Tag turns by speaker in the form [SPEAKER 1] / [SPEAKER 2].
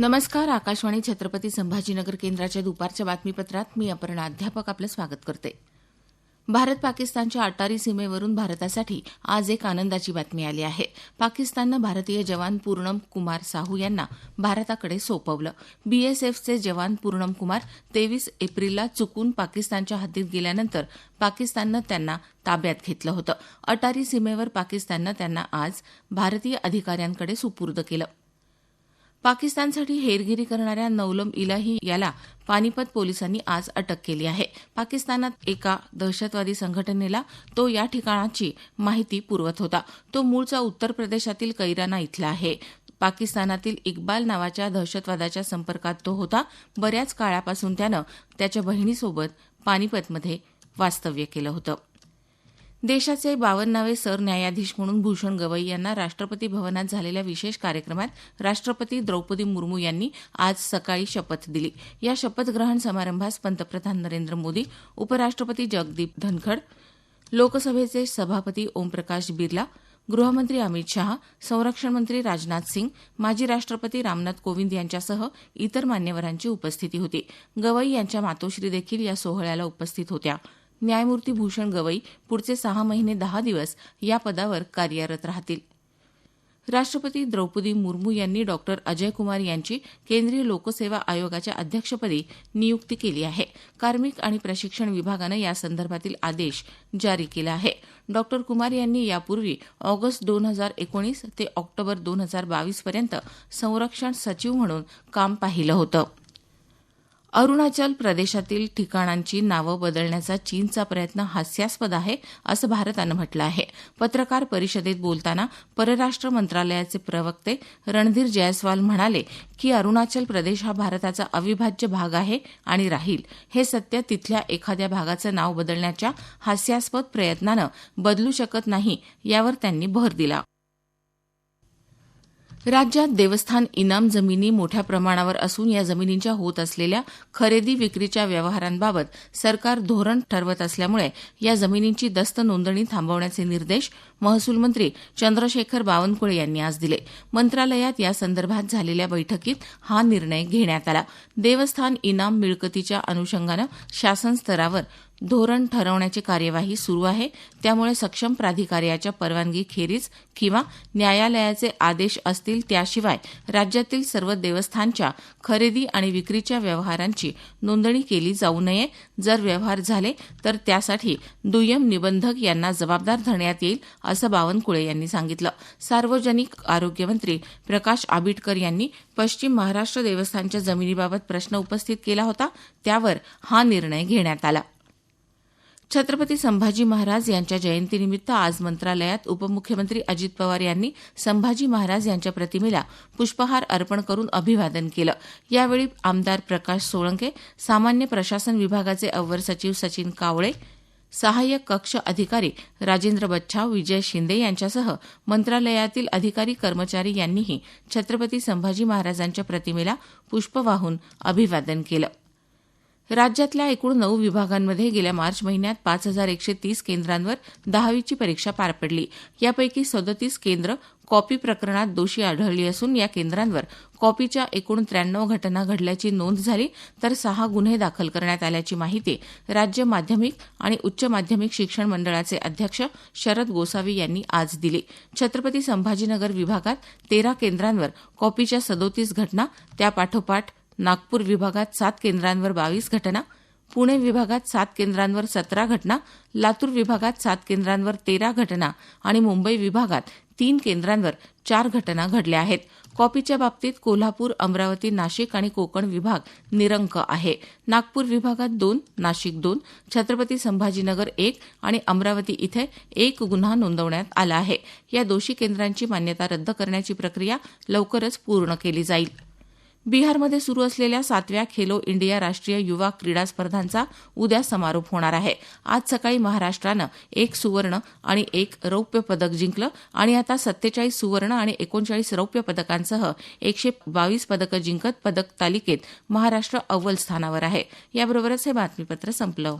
[SPEAKER 1] नमस्कार आकाशवाणी छत्रपती संभाजीनगर केंद्राच्या दुपारच्या बातमीपत्रात मी अपर्णा अध्यापक आपलं स्वागत करते. भारत पाकिस्तानच्या अटारी सीमेवरून भारतासाठी आज एक आनंदाची बातमी आली आहे. पाकिस्ताननं भारतीय जवान पूर्णम कुमार साहू यांना भारताकडे सोपवलं. बीएसएफचे जवान पूर्णम कुमार तेवीस एप्रिलला चुकून पाकिस्तानच्या हद्दीत गेल्यानंतर पाकिस्ताननं त्यांना ताब्यात घेतलं होतं. अटारी सीमेवर पाकिस्ताननं त्यांना आज भारतीय अधिकाऱ्यांकडे सुपूर्द केलं. पाकिस्तानसाठी हेरगिरी करणाऱ्या नौलम इलाही याला पानिपत पोलिसांनी आज अटक केली आहे. पाकिस्तानात एका दहशतवादी संघटनेला तो या ठिकाणाची माहिती पुरवत होता. तो मूळचा उत्तर प्रदेशातील कैराना इथला आहे. पाकिस्तानातील इक्बाल नावाच्या दहशतवादाच्या संपर्कात तो होता. बऱ्याच काळापासून त्यानं त्याच्या बहिणीसोबत पानिपतमध्ये वास्तव्य केलं होतं. देशाचे बावन्नावे सरन्यायाधीश म्हणून भूषण गवई यांना राष्ट्रपती भवनात झालेल्या विशेष कार्यक्रमात राष्ट्रपती द्रौपदी मुर्मू यांनी आज सकाळी शपथ दिली. या शपथग्रहण समारंभास पंतप्रधान नरेंद्र मोदी उपराष्ट्रपती जगदीप धनखड लोकसभेचे सभापती ओमप्रकाश बिर्ला गृहमंत्री अमित शहा संरक्षण मंत्री राजनाथ सिंग माजी राष्ट्रपती रामनाथ कोविंद यांच्यासह इतर मान्यवरांची उपस्थिती होती. गवई यांच्या मातोश्री देखील या सोहळ्याला उपस्थित होत्या. न्यायमूर्ती भूषण गवई पुढचे सहा महिने दहा दिवस या पदावर कार्यरत राहतील. राष्ट्रपती द्रौपदी मुर्मू यांनी डॉक्टर अजय कुमार यांची केंद्रीय लोकसेवा आयोगाच्या अध्यक्षपदी नियुक्ती केली आहे. कार्मिक आणि प्रशिक्षण विभागानं यासंदर्भातील आदेश जारी केला आहे. डॉक्टर कुमार यांनी यापूर्वी ऑगस्ट दोन हजार एकोणीस ते ऑक्टोबर दोन हजार बावीसपर्यंत संरक्षण सचिव म्हणून काम पाहिलं होतं. अरुणाचल प्रदेशातील ठिकाणांची नावं बदलण्याचा चीनचा प्रयत्न हास्यास्पद आहे असं भारतानं म्हटलं आहे. पत्रकार परिषदेत बोलताना परराष्ट्र मंत्रालयाचे प्रवक्ते रणधीर जयस्वाल म्हणाले की अरुणाचल प्रदेश हा भारताचा अविभाज्य भाग आहे आणि राहील. हे सत्य तिथल्या एखाद्या भागाचं नाव बदलण्याच्या हास्यास्पद प्रयत्नानं बदलू शकत नाही यावर त्यांनी भर दिला. राज्यात देवस्थान इनाम जमिनी मोठ्या प्रमाणावर असून या जमिनींच्या होत असलेल्या खरेदी विक्रीच्या व्यवहारांबाबत सरकार धोरण ठरवत असल्यामुळे या जमिनींची दस्त नोंदणी थांबवण्याचे निर्देश महसूल मंत्री चंद्रशेखर बावनकुळे यांनी आज दिले. मंत्रालयात यासंदर्भात झालेल्या बैठकीत हा निर्णय घेण्यात आला. देवस्थान इनाम मिळकतीच्या अनुषंगानं शासन स्तरावर धोरण ठरवण्याची कार्यवाही सुरू आहे. त्यामुळे सक्षम प्राधिकार्याच्या परवानगीखेरीज किंवा न्यायालयाचे आदेश असतील त्याशिवाय राज्यातील सर्व देवस्थानच्या खरेदी आणि विक्रीच्या व्यवहारांची नोंदणी केली जाऊ नये. जर व्यवहार झाले तर त्यासाठी दुय्यम निबंधक यांना जबाबदार धरण्यात येईल असं बावनकुळे यांनी सांगितलं. सार्वजनिक आरोग्यमंत्री प्रकाश आबिटकर यांनी पश्चिम महाराष्ट्र देवस्थानच्या जमिनीबाबत प्रश्न उपस्थित केला होता. त्यावर हा निर्णय घेण्यात आला. छत्रपती संभाजी महाराज यांच्या जयंतीनिमित्त आज मंत्रालयात उपमुख्यमंत्री अजित पवार यांनी संभाजी महाराज यांच्या प्रतिमेला पुष्पहार अर्पण करून अभिवादन केलं. यावेळी आमदार प्रकाश सोळंके सामान्य प्रशासन विभागाचे अव्वर सचिव सचिन कावळे सहाय्यक कक्ष अधिकारी राजेंद्र बच्छाव विजय शिंदे यांच्यासह मंत्रालयातील अधिकारी कर्मचारी यांनीही छत्रपती संभाजी महाराजांच्या प्रतिमेला पुष्प वाहून अभिवादन केलं. राज्यातल्या एकूण नऊ विभागांमध्ये गेल्या मार्च महिन्यात पाच हजार एकशे तीस केंद्रांवर दहावीची परीक्षा पार पडली. यापैकी सदतीस केंद्र कॉपी प्रकरणात दोषी आढळली असून या केंद्रांवर कॉपीच्या एकूण त्र्याण्णव घटना घडल्याची नोंद झाली तर सहा गुन्हे दाखल करण्यात आल्याची माहिती राज्य माध्यमिक आणि उच्च माध्यमिक शिक्षण मंडळाचे अध्यक्ष शरद गोसावी यांनी आज दिली. छत्रपती संभाजीनगर विभागात तेरा केंद्रांवर कॉपीच्या सदोतीस घटना त्यापाठोपाठ नागपूर विभागात सात केंद्रांवर बावीस घटना पुणे विभागात सात केंद्रांवर सतरा घटना लातूर विभागात सात केंद्रांवर तेरा घटना आणि मुंबई विभागात तीन केंद्रांवर चार घटना घडल्या आहेत. कॉपीच्या बाबतीत कोल्हापूर अमरावती नाशिक आणि कोकण विभाग निरंक आहे. नागपूर विभागात दोन नाशिक दोन छत्रपती संभाजीनगर एक आणि अमरावती इथे एक गुन्हा नोंदवण्यात आला आहे. या दोषी केंद्रांची मान्यता रद्द करण्याची प्रक्रिया लवकरच पूर्ण केली जाईल. बिहारमध्ये सुरू असलेल्या सातव्या खेलो इंडिया राष्ट्रीय युवा क्रीडा स्पर्धांचा उद्या समारोप होणार आहे. आज सकाळी महाराष्ट्रानं एक सुवर्ण आणि एक रौप्य पदक जिंकलं आणि आता सत्तेचाळीस सुवर्ण आणि एकोणचाळीस रौप्य पदकांसह एकशे बावीस पदकं जिंकत पदक तालिकेत महाराष्ट्र अव्वल स्थानावर आहे. याबरोबरच हे बातमीपत्र संपलं.